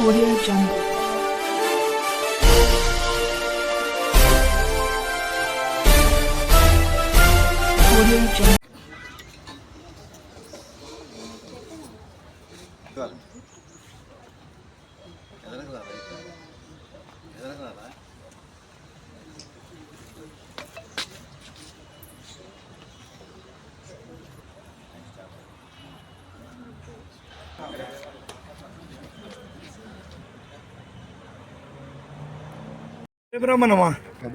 Audio Jungle. Audio Jungle. Good. Is that a బ్రహ్మణమా? పెద్ద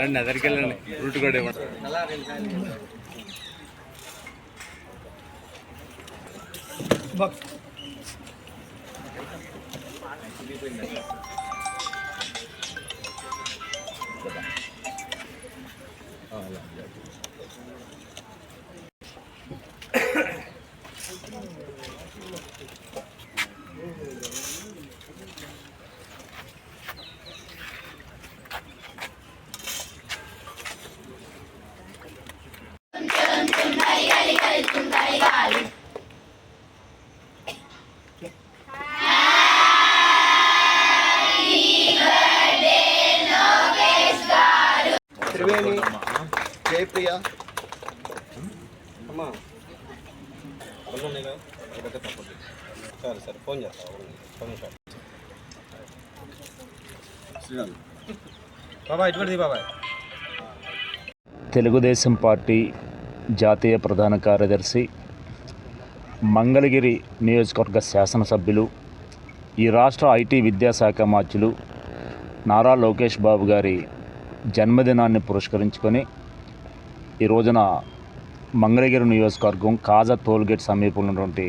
రండి అదరికి వెళ్ళండి. రూట్ కూడా ఇవ్వండి. త్రివేణి జయప్రియ అమ్మా తప్పదు సరే సరే ఫోన్ చేస్తా ఒక నిమిషం బాబాయ్ ఇటువంటి బాబాయ్ తెలుగుదేశం పార్టీ జాతీయ ప్రధాన కార్యదర్శి మంగళగిరి నియోజకవర్గ శాసనసభ్యులు ఈ రాష్ట్ర ఐటీ విద్యాశాఖ మార్చులు నారా లోకేష్ బాబు గారి జన్మదినాన్ని పురస్కరించుకొని ఈ రోజున మంగళగిరి నియోజకవర్గం కాజా టోల్గేట్ సమీపంలో ఉన్నటువంటి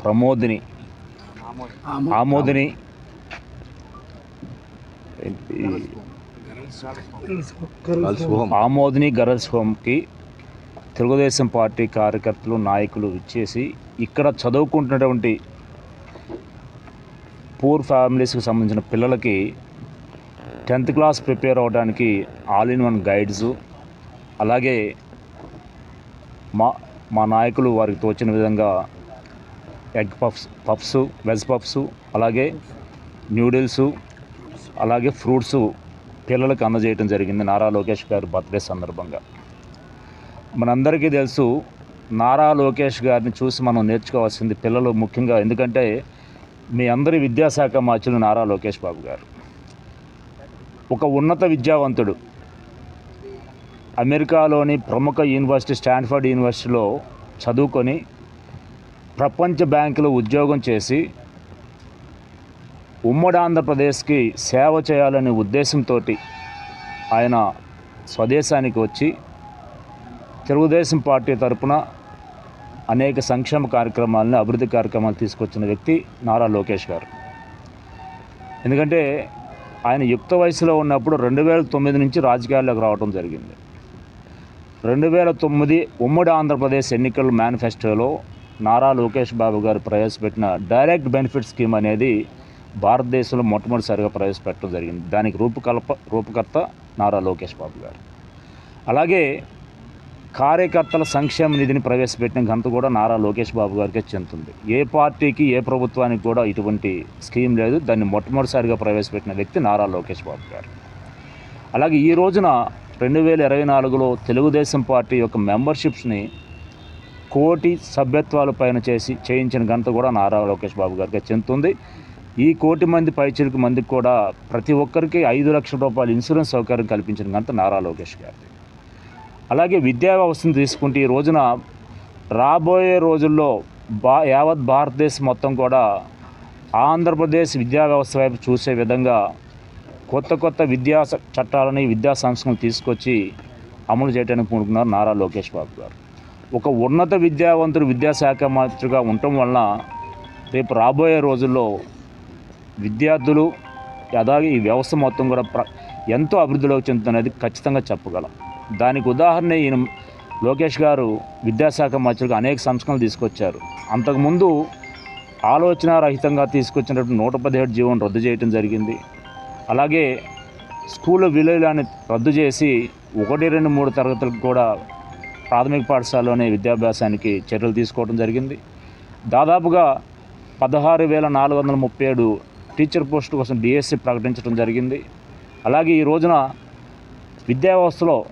ప్రమోదిని ఆమోదిని ఆమోదిని గర్ల్స్ హోమ్కి తెలుగుదేశం పార్టీ కార్యకర్తలు నాయకులు ఇచ్చేసి ఇక్కడ చదువుకుంటున్నటువంటి పూర్ ఫ్యామిలీస్కి సంబంధించిన పిల్లలకి టెన్త్ క్లాస్ ప్రిపేర్ అవడానికి ఆల్ ఇన్ వన్ గైడ్స్ అలాగే మా మా నాయకులు వారికి తోచిన విధంగా egg puffs puffs veg puffs అలాగే న్యూడిల్స్ అలాగే ఫ్రూట్స్ పిల్లలకు అందజేయడం జరిగింది నారా లోకేష్ గారి బర్త్డే సందర్భంగా. మనందరికీ తెలుసు నారా లోకేష్ గారిని చూసి మనం నేర్చుకోవాల్సింది పిల్లలు ముఖ్యంగా ఎందుకంటే మీ అందరి విద్యాశాఖ మార్చులు నారా లోకేష్ బాబు గారు. ఒక ఉన్నత విద్యావంతుడు. అమెరికాలోని ప్రముఖ యూనివర్సిటీ స్టాన్ఫర్డ్ యూనివర్సిటీలో చదువుకొని ప్రపంచ బ్యాంకులో ఉద్యోగం చేసి ఉమ్మడి ఆంధ్రప్రదేశ్కి సేవ చేయాలనే ఉద్దేశంతో ఆయన స్వదేశానికి వచ్చి తెలుగుదేశం పార్టీ తరపున అనేక సంక్షేమ కార్యక్రమాలను అభివృద్ధి కార్యక్రమాలు తీసుకొచ్చిన వ్యక్తి నారా లోకేష్ గారు. ఎందుకంటే ఆయన యుక్త వయసులో ఉన్నప్పుడు రెండు వేల తొమ్మిది నుంచి రాజకీయాల్లోకి రావడం జరిగింది. రెండు వేల తొమ్మిది ఉమ్మడి ఆంధ్రప్రదేశ్ ఎన్నికల మేనిఫెస్టోలో నారా లోకేష్ బాబు గారు ప్రవేశపెట్టిన డైరెక్ట్ బెనిఫిట్ స్కీమ్ అనేది భారతదేశంలో మొట్టమొదటిసారిగా ప్రవేశపెట్టడం జరిగింది. దానికి రూపకల్ప రూపకర్త నారా లోకేష్ బాబు గారు. అలాగే కార్యకర్తల సంక్షేమ నిధిని ప్రవేశపెట్టిన ఘనత కూడా నారా లోకేష్ బాబు గారికే చెందుతుంది. ఏ పార్టీకి ఏ ప్రభుత్వానికి కూడా ఇటువంటి స్కీమ్ లేదు. దాన్ని మొట్టమొదటిసారిగా ప్రవేశపెట్టిన వ్యక్తి నారా లోకేష్ బాబు గారు. అలాగే ఈ రోజున రెండు వేల ఇరవై నాలుగులో తెలుగుదేశం పార్టీ యొక్క మెంబర్షిప్స్ని కోటి సభ్యత్వాల పైన చేసి చేయించిన ఘనత కూడా నారా లోకేష్ బాబు గారికి చెందుతుంది. ఈ కోటి మంది పైచిలకు మందికి కూడా ప్రతి ఒక్కరికి ఐదు లక్షల రూపాయల ఇన్సూరెన్స్ సౌకర్యం కల్పించిన ఘనత నారా లోకేష్ గారిది. అలాగే విద్యా వ్యవస్థను తీసుకుంటే ఈ రోజున రాబోయే రోజుల్లో బా యావత్ భారతదేశం మొత్తం కూడా ఆంధ్రప్రదేశ్ విద్యా వ్యవస్థ వైపు చూసే విధంగా కొత్త కొత్త విద్యా చట్టాలని విద్యా సంస్థను తీసుకొచ్చి అమలు చేయడానికి కోరుకున్నారు నారా లోకేష్ బాబు గారు. ఒక ఉన్నత విద్యావంతుడు విద్యాశాఖ మంత్రిగా ఉండటం వలన రేపు రాబోయే రోజుల్లో విద్యార్థులు అలాగే ఈ వ్యవస్థ మొత్తం కూడా ప్ర ఎంతో అభివృద్ధిలోకి చెందుతున్నది ఖచ్చితంగా చెప్పగలం. దానికి ఉదాహరణ ఈయన లోకేష్ గారు విద్యాశాఖ మంత్రులకు అనేక సంస్కరణలు తీసుకొచ్చారు. అంతకుముందు ఆలోచన రహితంగా తీసుకొచ్చినటువంటి నూట పదిహేడు జీవోను రద్దు చేయడం జరిగింది. అలాగే స్కూల్ విలువలను రద్దు చేసి ఒకటి రెండు మూడు తరగతులకు కూడా ప్రాథమిక పాఠశాలలోనే విద్యాభ్యాసానికి చర్యలు తీసుకోవడం జరిగింది. దాదాపుగా పదహారు వేల నాలుగు వందల ముప్పై ఏడు టీచర్ పోస్ట్ కోసం డిఎస్సి ప్రకటించడం జరిగింది. అలాగే ఈ రోజున విద్యా వ్యవస్థలో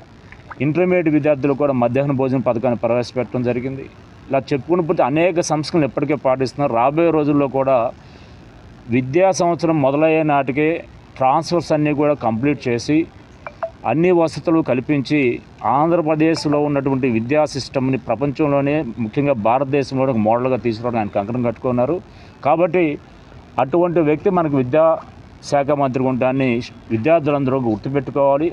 ఇంటర్మీడియట్ విద్యార్థులు కూడా మధ్యాహ్న భోజన పథకాన్ని ప్రవేశపెట్టడం జరిగింది. ఇలా చెప్పుకుని పోతే అనేక సంస్కరణలు ఎప్పటికే పాటిస్తున్నారు. రాబోయే రోజుల్లో కూడా విద్యా సంవత్సరం మొదలయ్యే నాటికే ట్రాన్స్ఫర్స్ అన్నీ కూడా కంప్లీట్ చేసి అన్ని వసతులు కల్పించి ఆంధ్రప్రదేశ్లో ఉన్నటువంటి విద్యా సిస్టమ్ని ప్రపంచంలోనే ముఖ్యంగా భారతదేశంలో ఒక మోడల్గా తీసుకురావడం ఆయన కంకణం కట్టుకున్నారు. కాబట్టి అటువంటి వ్యక్తి మనకు విద్యా శాఖ మంత్రి ఉంటాన్ని విద్యార్థులందరూ గుర్తుపెట్టుకోవాలి.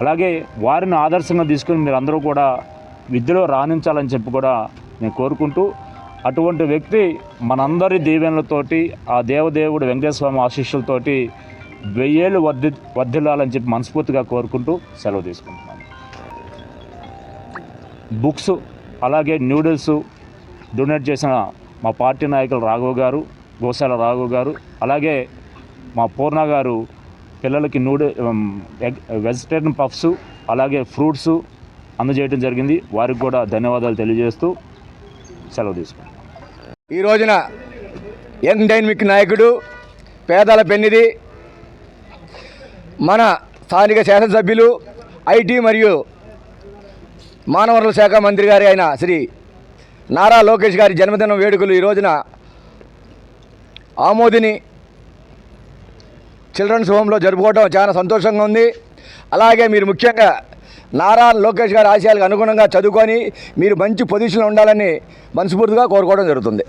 అలాగే వారిని ఆదర్శంగా తీసుకుని మీరు అందరూ కూడా విద్యలో రాణించాలని చెప్పి కూడా నేను కోరుకుంటూ అటువంటి వ్యక్తి మనందరి దీవెనలతోటి ఆ దేవదేవుడు వెంకటేశ్వర ఆశీస్సులతోటి వెయ్యేళ్ళు వర్ధి వర్ధిల్లాలని చెప్పి మనస్ఫూర్తిగా కోరుకుంటూ సెలవు తీసుకుంటున్నాను. బుక్స్ అలాగే న్యూడిల్స్ డొనేట్ చేసిన మా పార్టీ నాయకులు రాఘవ్ గారు గోశాల రాఘవ్ గారు అలాగే మా పూర్ణ గారు పిల్లలకి నూడిల్ ఎగ్ వెజిటేరియన్ పఫ్స్ అలాగే ఫ్రూట్స్ అందజేయడం జరిగింది. వారికి కూడా ధన్యవాదాలు తెలియజేస్తూ సెలవు తీసుకున్నాం ఈ రోజున యంగ్ డైనమిక్ నాయకుడు పేదల పెన్నిది మన స్థానిక శాసనసభ్యులు ఐటీ మరియు మానవ శాఖ మంత్రి గారి అయిన శ్రీ నారా లోకేష్ గారి జన్మదినం వేడుకలు ఈ రోజున ఆమోదిని చిల్డ్రన్స్ హోమ్లో జరుపుకోవడం చాలా సంతోషంగా ఉంది. అలాగే మీరు ముఖ్యంగా నారా లోకేష్ గారి ఆశయాలకు అనుగుణంగా చదువుకొని మీరు మంచి పొజిషన్లో ఉండాలని మనస్ఫూర్తిగా కోరుకోవడం జరుగుతుంది.